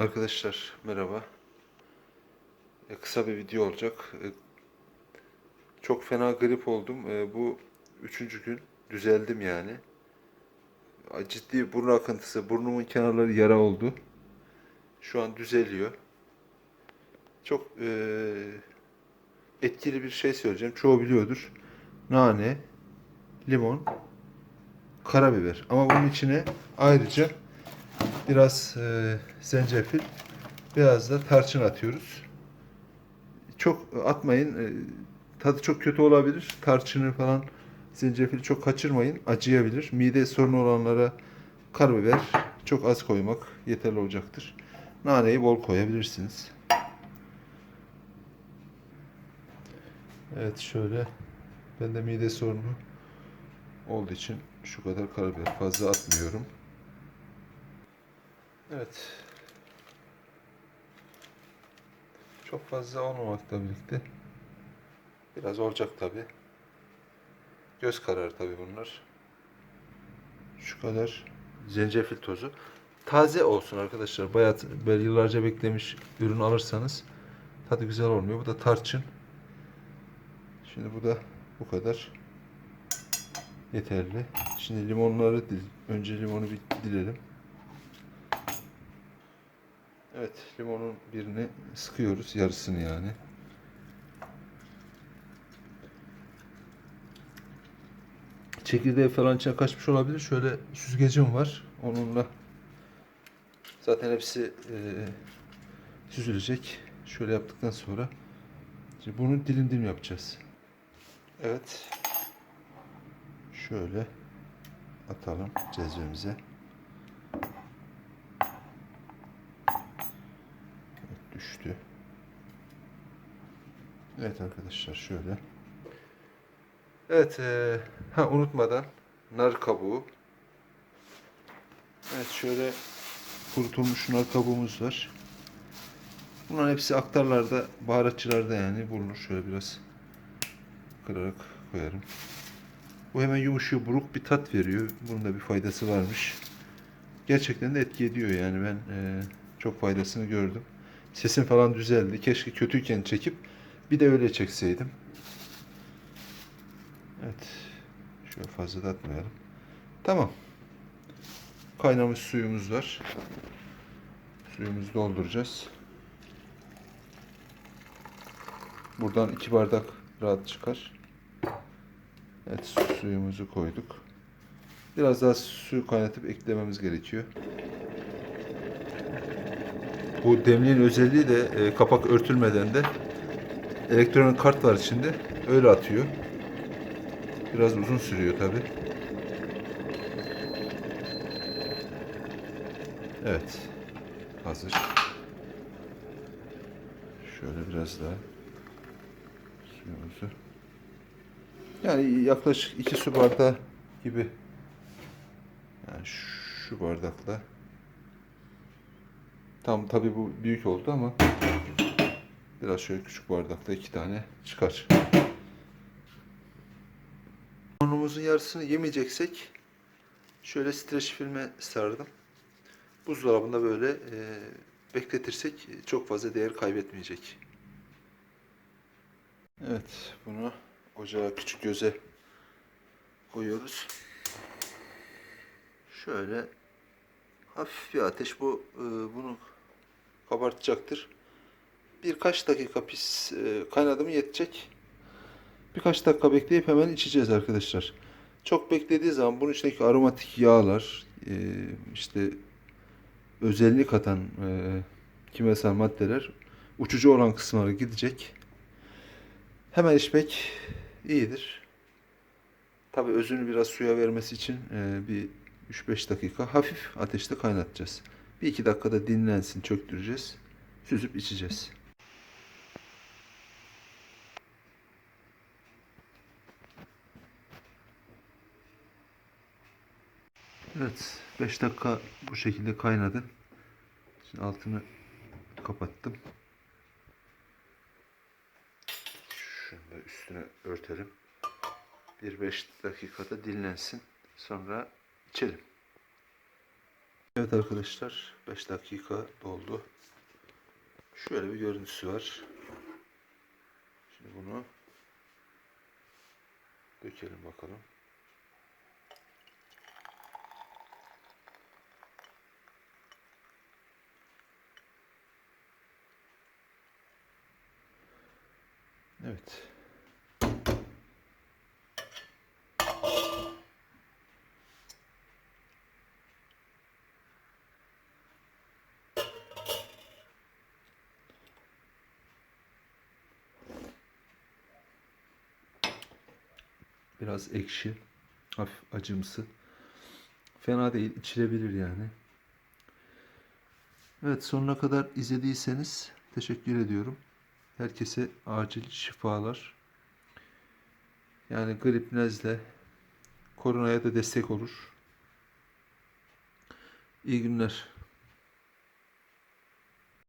Arkadaşlar merhaba. E, kısa bir video olacak. E, çok fena grip oldum. E, bu üçüncü gün düzeldim yani. Ciddi burun akıntısı, burnumun kenarları yara oldu. Şu an düzeliyor. Çok e, etkili bir şey söyleyeceğim. Çoğu biliyordur. Nane, limon, karabiber. Ama bunun içine ayrıca biraz e, zencefil, biraz da tarçın atıyoruz. Çok atmayın. e, tadı çok kötü olabilir. Tarçını falan, zencefili çok kaçırmayın. Acıyabilir. Mide sorunu olanlara karabiber çok az koymak yeterli olacaktır. Naneyi bol koyabilirsiniz. Evet şöyle. Ben de mide sorunu olduğu için şu kadar karabiber fazla atmıyorum. Evet. Çok fazla olmamakla birlikte biraz olacak tabi. Göz kararı tabi bunlar. Şu kadar zencefil tozu. Taze olsun arkadaşlar. Bayağı böyle yıllarca beklemiş ürün alırsanız tadı güzel olmuyor. Bu da tarçın. Şimdi bu da bu kadar yeterli. Şimdi limonları. Önce limonu bir dilelim. Evet, limonun birini sıkıyoruz, yarısını yani. Çekirdeği falan içine kaçmış olabilir. Şöyle süzgecim var. Onunla zaten hepsi e, süzülecek. Şöyle yaptıktan sonra şimdi bunu dilim dilim yapacağız. Evet. Şöyle atalım cezvemize. Evet, düştü. Evet arkadaşlar şöyle. Evet eee, ha unutmadan nar kabuğu. Evet şöyle kurutulmuş nar kabuğumuz var. Bunların hepsi aktarlarda, baharatçılarda yani bulunur. Şöyle biraz kırarak koyarım. Bu hemen yumuşuyor, buruk bir tat veriyor. Bunun da bir faydası varmış. Gerçekten de etki ediyor yani ben eee, çok faydasını gördüm. Sesim falan düzeldi. Keşke kötüyken çekip bir de öyle çekseydim. Evet. Şöyle fazla atmayalım. Tamam. Kaynamış suyumuz var. Suyumuzu dolduracağız. Buradan iki bardak rahat çıkar. Evet suyumuzu koyduk. Biraz daha suyu kaynatıp eklememiz gerekiyor. Bu demliğin özelliği de e, kapak örtülmeden de elektronik kart var içinde. Öyle atıyor. Biraz uzun sürüyor tabi. Evet. Hazır. Şöyle biraz daha suyumuzu. Yani yaklaşık iki su bardağı gibi. Yani şu bardakla. Tam tabi bu büyük oldu ama biraz şöyle küçük bardakta iki tane çıkar. Burnumuzun yarısını yemeyeceksek şöyle streç filme sardım. Buzdolabında böyle e, bekletirsek çok fazla değer kaybetmeyecek. Evet, bunu ocağa küçük göze koyuyoruz. Şöyle hafif bir ateş bu e, bunu kabartacaktır. Birkaç dakika pis e, kaynadı mı yetecek. Birkaç dakika bekleyip hemen içeceğiz arkadaşlar. Çok beklediği zaman bunun içindeki aromatik yağlar e, işte özellik katan e, kimyasal maddeler uçucu olan kısımlara gidecek. Hemen içmek iyidir. Tabi özünü biraz suya vermesi için bir 3-5 dakika hafif ateşte kaynatacağız. Bir iki dakikada dinlensin çöktüreceğiz. Süzüp içeceğiz. Evet 5 dakika bu şekilde kaynadı. Şimdi altını kapattım. Şunu üstüne örtelim. Bir 5 dakikada dinlensin. Sonra içelim. Evet arkadaşlar 5 dakika doldu. Şöyle bir görüntüsü var. Şimdi bunu dökelim bakalım. Evet. Biraz ekşi, hafif acımsı. Fena değil, içilebilir yani. Evet, sonuna kadar izlediyseniz teşekkür ediyorum. Herkese acil şifalar. Yani grip, nezle, koronaya da destek olur. İyi günler.